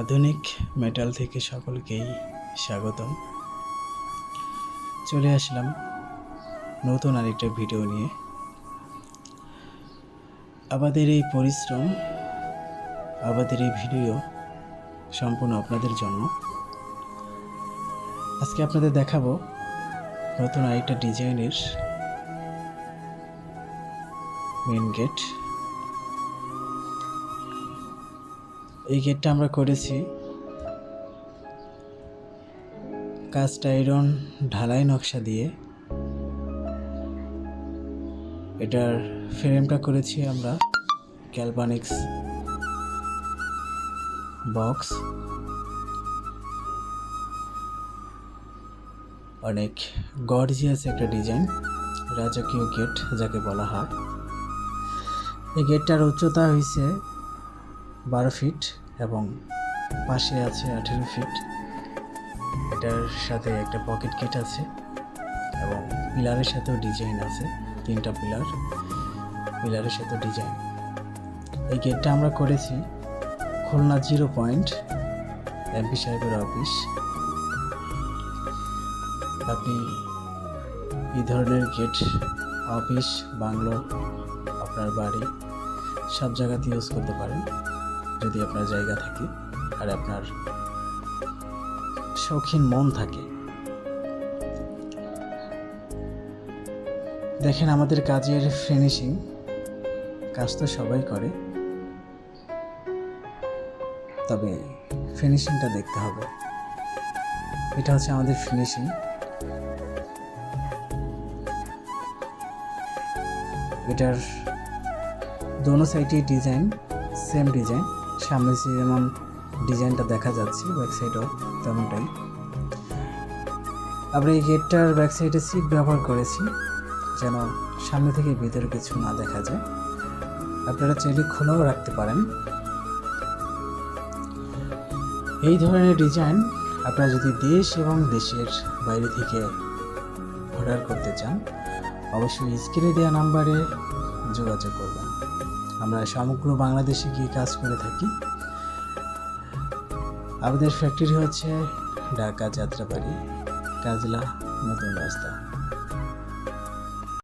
আধুনিক মেটাল থেকে সকলকেই স্বাগতম। চলে আসলাম নতুন আরেকটা ভিডিও নিয়ে। আমাদের এই পরিশ্রম, আমাদের এই ভিডিও সম্পূর্ণ আপনাদের জন্য। আজকে আপনাদের দেখাবো নতুন আরেকটা ডিজাইনের মেন গেট এই গেটটা আমরা করেছি। কাস্ট আয়রন ঢালাই নকশা দিয়ে। এটার ফ্রেমটা করেছি আমরা ক্যালবানিক্স বক্স অনেক গর্জিয়াস একটা ডিজাইন রাজকীয় গেট যাকে বলা হয়। এই গেটটার উচ্চতা হয়েছে বারো ফিট এবং পাশে আছে আঠেরো ফিট এটার সাথে একটা পকেট গেট আছে এবং পিলারের সাথেও ডিজাইন আছে, তিনটা পিলার পিলারের সাথে ডিজাইন এই গেটটা আমরা করেছি খুলনা জিরো পয়েন্ট এমপি সাহেবের অফিস আপনি এই ধরনের গেট অফিস বাংলো, আপনার বাড়ি, সব জায়গাতে ইউজ করতে পারেন। যদি আপনার জায়গা থাকে আর আপনার শৌখিন মন থাকে। দেখেন আমাদের কাজের ফিনিশিং কাজ তো সবাই করে। তবে ফিনিশিংটা দেখতে হবে। এটা হচ্ছে আমাদের ফিনিশিং এটার দোনো সাইডে ডিজাইন সেম ডিজাইন সামনে যেমন ডিজাইনটা দেখা যাচ্ছে ব্যাক তেমনটাই। আমরা এই গেটটার ব্যাক সাইডে সিট ব্যবহার করেছি, যেন সামনে থেকে ভিতরে কিছু না দেখা যায়। আপনারা চাইলে খোলাও রাখতে পারেন। এই ধরনের ডিজাইন আপনারা যদি দেশ এবং দেশের বাইরে থেকে অর্ডার করতে চান, অবশ্যই স্ক্রিনে দেওয়া নাম্বারে যোগাযোগ করবেন। আমরা সমগ্র বাংলাদেশে গিয়ে কাজ করে থাকি। আমাদের ফ্যাক্টরি হচ্ছে ঢাকা যাত্রাবাড়ি, কাজলা, নতুন রাস্তা।